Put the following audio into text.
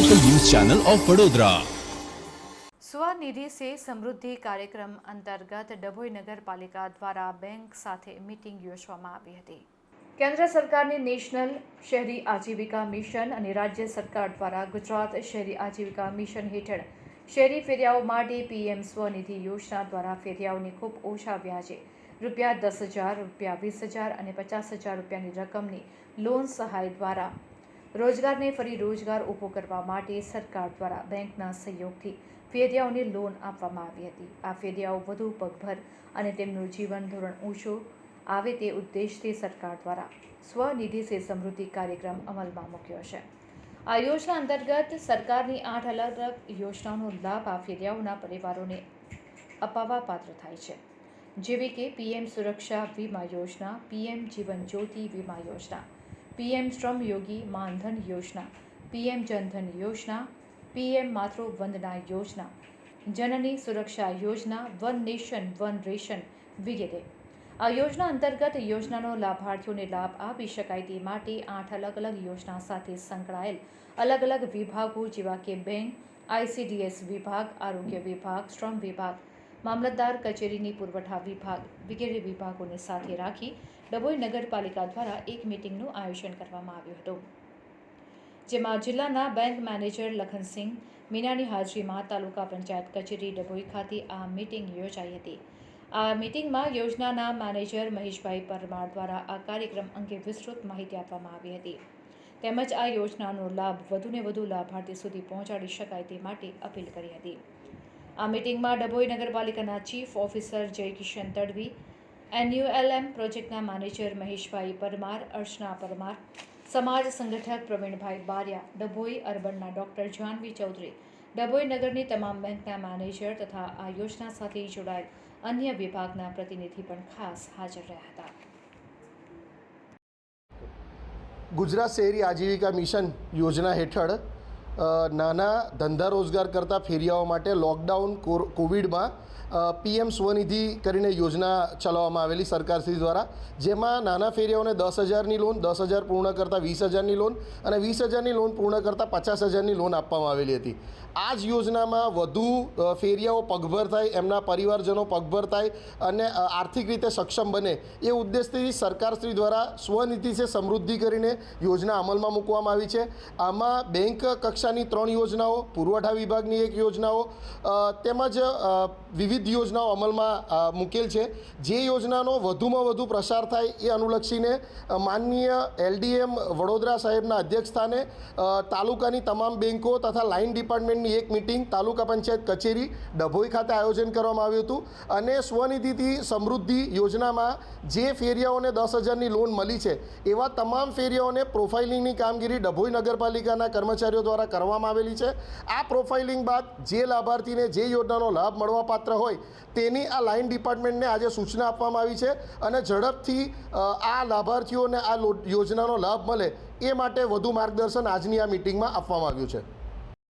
Channel of Vadodara Svanidhi se Samriddhi કાર્યક્રમ અંતર્ગત ડભોઈ નગરપાલિકા દ્વારા બેંક સાથે મીટિંગ યોજવામાં આવી હતી. કેન્દ્ર સરકારની નેશનલ શહેરી આજીવિકા મિશન અને રાજ્ય સરકાર દ્વારા ગુજરાત શહેરી આજીવિકા મિશન હેઠળ શહેરી ફેરિયાઓ માટે પીએમ સ્વનિધિ યોજના દ્વારા ફેરિયાઓને ખૂબ ઓછા વ્યાજે રૂપિયા દસ હજાર, રૂપિયા વીસ હજાર અને પચાસ હજાર રૂપિયાની રકમની લોન સહાય દ્વારા રોજગારને ફરી રોજગાર ઊભો કરવા માટે સરકાર દ્વારા બેંકના સહયોગથી ફેરિયાઓને લોન આપવામાં આવી હતી. આ ફેરિયાઓ વધુ પગભર અને તેમનું જીવન ધોરણ ઊંચું આવે તે ઉદ્દેશથી સરકાર દ્વારા સ્વનિધિ સે સમૃદ્ધિ કાર્યક્રમ અમલમાં મૂક્યો છે. આ યોજના અંતર્ગત સરકારની આઠ અલગ અલગ યોજનાઓનો લાભ આ ફેરિયાઓના પરિવારોને અપાવવા પાત્ર થાય છે. જેવી કે પીએમ સુરક્ષા વીમા યોજના, પીએમ જીવન જ્યોતિ વીમા યોજના પીએમ શ્રમ યોગી માનધન યોજના, પીએમ જનધન યોજના, પીએમ માતૃ વંદના યોજના, જનની સુરક્ષા યોજના, વન નેશન, વન રેશન વગેરે. આ યોજના અંતર્ગત યોજનાનો લાભાર્થીઓને લાભ આપી શકાય તે માટે આઠ અલગ અલગ યોજના સાથે સંકળાયેલ અલગ અલગ વિભાગો જેવા કે બેંક, આઈસીડીએસ વિભાગ, આરોગ્ય વિભાગ, શ્રમ વિભાગ મામલતદાર કચેરીની પુરવઠા વિભાગ, વગેરે વિભાગોને સાથે રાખી ડભોઈ નગરપાલિકા દ્વારા એક મિટિંગનું આયોજન કરવામાં આવ્યું હતું. જેમાં જિલ્લાના બેંક મેનેજર લખનસિંહ મીનાની હાજરીમાં તાલુકા પંચાયત કચેરી ડભોઈ ખાતે આ મિટિંગ યોજાઈ હતી. આ મિટિંગમાં યોજનાના મેનેજર મહેશભાઈ પરમાર દ્વારા આ કાર્યક્રમ અંગે વિસ્તૃત માહિતી આપવામાં આવી હતી. તેમજ આ યોજનાનો લાભ વધુને વધુ લાભાર્થી સુધી પહોંચાડી શકાય તે માટે અપીલ કરી હતી. આ મિટિંગમાં ડભોઈ નગરપાલિકાના chief officer Jaykishan Tadvi, NULM પ્રોજેક્ટના મેનેજર મહેશભાઈ પરમાર, અર્ચના પરમાર, સમાજ સંગઠક પ્રવીણભાઈ બારિયા, ડભોઈ અર્બનના ડોક્ટર જાનવી ચૌધરી, ડભોઈ નગરની તમામ બેંકના મેનેજર તથા આ યોજના સાથે જોડાયેલ અન્ય વિભાગના પ્રતિનિધિ પણ ખાસ હાજર રહ્યા હતા. ગુજરાત શહેરી આજીવિકા મિશન યોજના હેઠળ નાના ધંધા રોજગાર કરતા ફેરિયાઓ માટે લોકડાઉન કોવિડમાં પીએમ સ્વનિધિ કરીને યોજના ચલાવવામાં આવેલી સરકારશ્રી દ્વારા, જેમાં નાના ફેરિયાઓને દસ હજારની લોન, દસ હજાર પૂર્ણ કરતાં વીસ હજારની લોન અને વીસ હજારની લોન પૂર્ણ કરતાં પચાસ હજારની લોન આપવામાં આવેલી હતી. આ જ યોજનામાં વધુ ફેરિયાઓ પગભર થાય, એમના પરિવારજનો પગભર થાય અને આર્થિક રીતે સક્ષમ બને એ ઉદ્દેશથી સરકારશ્રી દ્વારા સ્વનિધિ છે સમૃદ્ધિ કરીને યોજના અમલમાં મૂકવામાં આવી છે. આમાં બેંક કક્ષાની ત્રણ યોજનાઓ, પુરવઠા વિભાગની એક યોજનાઓ તેમજ વિવિધ યોજનાઓ અમલમાં મૂકેલ છે. જે યોજનાનો વધુમાં વધુ પ્રસાર થાય એ અનુલક્ષીને માનનીય એલડીએમ વડોદરા સાહેબના અધ્યક્ષસ્થાને તાલુકાની તમામ બેન્કો તથા લાઇન ડિપાર્ટમેન્ટની એક મિટિંગ તાલુકા પંચાયત કચેરી ડભોઈ ખાતે આયોજન કરવામાં આવ્યું હતું. અને સ્વનિધિથી સમૃદ્ધિ યોજનામાં જે ફેરિયાઓને દસ હજારની લોન મળી છે, એવા તમામ ફેરિયાઓને પ્રોફાઇલિંગની કામગીરી ડભોઈ નગરપાલિકાના કર્મચારીઓ દ્વારા કરવામાં આવેલી છે. આ પ્રોફાઇલિંગ બાદ જે લાભાર્થીને જે યોજનાનો લાભ મળવાપાત્ર હોય, તેની આ લાઇન ડિપાર્ટમેન્ટને આજે સૂચના આપવામાં આવી છે અને ઝડપથી આ લાભાર્થીઓને આ યોજનાનો લાભ મળે એ માટે વધુ માર્ગદર્શન આજની આ મિટિંગમાં આપવામાં આવ્યું છે.